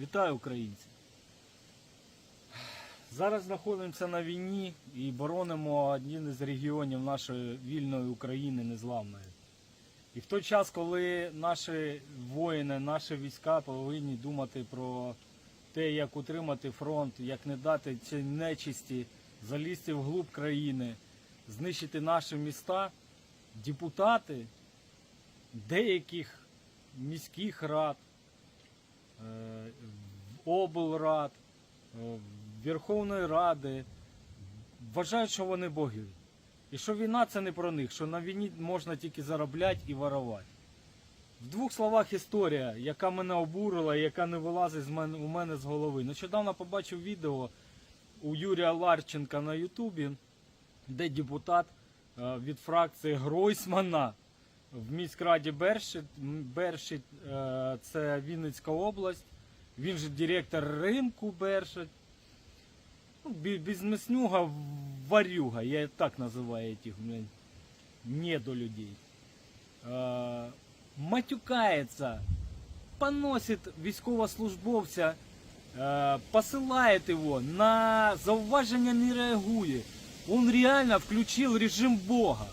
Вітаю українці! Зараз знаходимося на війні і боронимо один із регіонів нашої вільної України незламної. І в той час, коли наші воїни, наші війська повинні думати про те, як утримати фронт, як не дати цій нечисті залізти вглуб країни, знищити наші міста, депутати деяких міських рад, облрад, е, Верховної Ради вважають, що вони боги. І що війна це не про них, що на війні можна тільки заробляти і воровати. В двох словах історія, яка мене обурила і яка не вилазить з мене, у мене з голови. Нещодавно побачив відео у Юрія Ларченка на Ютубі, де депутат е, від фракції Гройсмана в міськраді Бершит, Бершит е, це Вінницька область. Він же директор ринку Бершит. Ну, бі- бізнеснюга, варюга, я так називаю этих блин, недолюдей. Е, матюкається, поносить військовослужбовця, е, посилає його, на зауваження не реагує. Он реально включил режим Бога.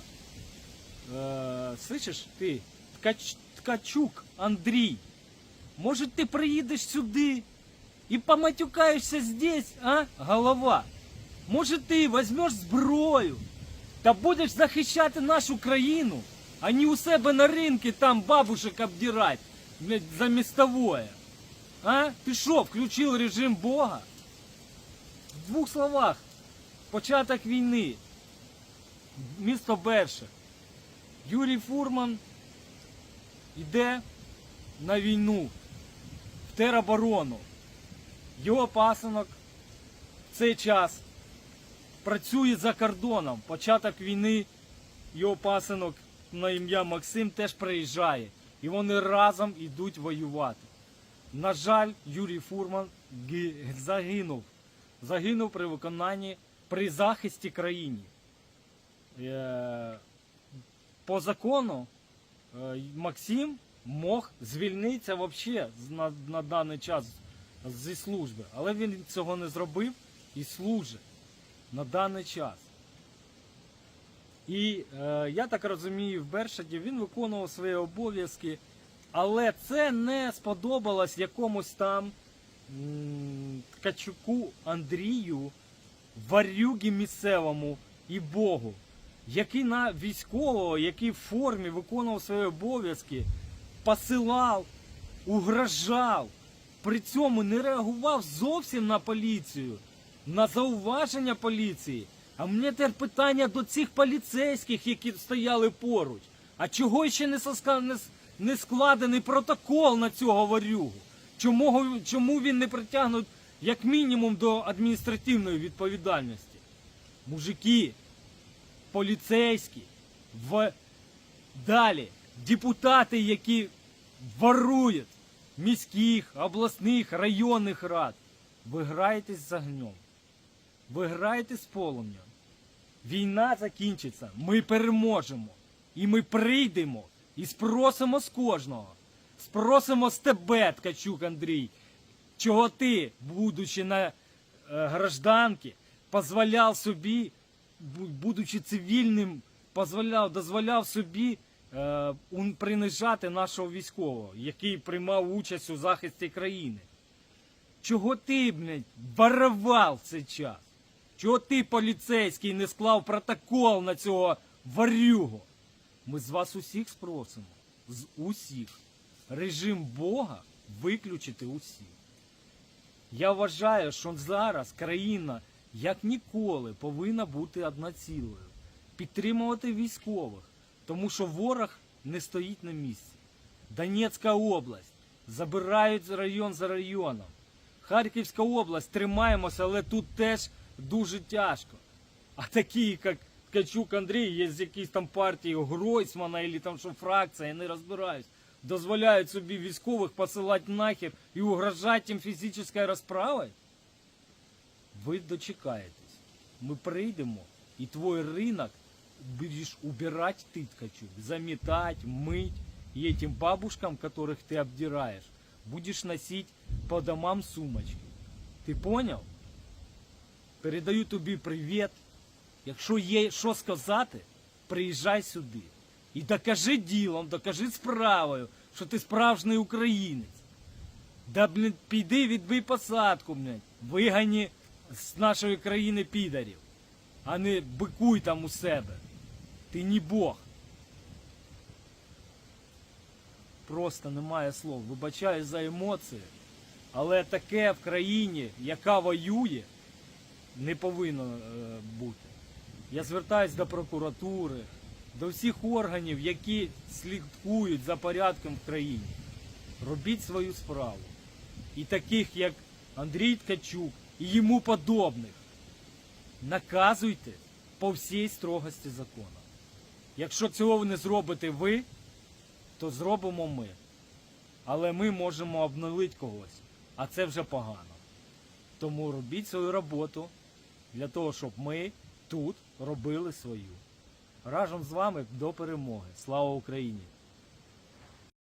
Э, слышишь, ты, Ткач, Ткачук Андрій, може ти приїдеш сюди і поматюкаєшся здесь, а, голова? Може ти візьмеш зброю та будеш захищати нашу країну, а не у себе на ринку там бабушек обдирать блядь, за містовое? А? Ти що, включив режим Бога? В двох словах, початок війни, місто Берше. Юрій Фурман йде на війну в тероборону. Його пасинок в цей час працює за кордоном. Початок війни його пасинок на ім'я Максим теж приїжджає. І вони разом йдуть воювати. На жаль, Юрій Фурман загинув. Загинув при виконанні при захисті країни. По закону е, Максим мог звільнитися взагалі на, на даний час зі служби, але він цього не зробив і служить на даний час. І е, я так розумію, в Бершаді він виконував свої обов'язки, але це не сподобалось якомусь там Ткачуку Андрію, варюгі місцевому і Богу який на військового, який в формі виконував свої обов'язки, посилав, угрожав, при цьому не реагував зовсім на поліцію, на зауваження поліції. А мені тепер питання до цих поліцейських, які стояли поруч. А чого ще не, не, складений протокол на цього варюгу? Чому, чому він не притягнут як мінімум до адміністративної відповідальності? Мужики, поліцейські, в... далі депутати, які ворують міських, обласних, районних рад. Ви граєтесь з огнем. Ви граєте з полум'ям. Війна закінчиться, ми переможемо. І ми прийдемо і спросимо з кожного. Спросимо з тебе, Ткачук Андрій, чого ти, будучи на е, гражданці, дозволяв собі, будучи цивільним, позволяв, дозволяв собі е, принижати нашого військового, який приймав участь у захисті країни. Чого ти, блядь, воровав цей час? Чого ти, поліцейський, не склав протокол на цього варюгу? Ми з вас усіх спросимо. З усіх. Режим Бога виключити усіх. Я вважаю, що зараз країна як ніколи повинна бути одноцілою. Підтримувати військових, тому що ворог не стоїть на місці. Донецька область забирають район за районом. Харківська область тримаємося, але тут теж дуже тяжко. А такі, як Ткачук Андрій, є з якісь там партії Гройсмана або там що фракція, я не розбираюсь, дозволяють собі військових посилати нахер і угрожати їм фізичною розправою. Ви дочекаєтесь. Ми прийдемо, і твій ринок будеш убирать ты, Ткачук, заметать, мыть, и этим бабушкам, которых ты обдираешь, будеш носити по домам сумочки. Ти поняв? Передаю тобі привіт. Якщо є що сказати, приїжджай сюди. І докажи ділом, докажи справою, що ти справжній українець. Да, блін, піди відбий посадку, блін. Вигані з нашої країни підарів, а не бикуй там у себе. Ти не Бог. Просто немає слов. Вибачаю за емоції. Але таке в країні, яка воює, не повинно е, бути. Я звертаюсь до прокуратури, до всіх органів, які слідкують за порядком в країні. Робіть свою справу. І таких, як Андрій Ткачук і йому подобних, наказуйте по всій строгості закону. Якщо цього не зробите ви, то зробимо ми. Але ми можемо обнулити когось, а це вже погано. Тому робіть свою роботу для того, щоб ми тут робили свою. Разом з вами до перемоги. Слава Україні!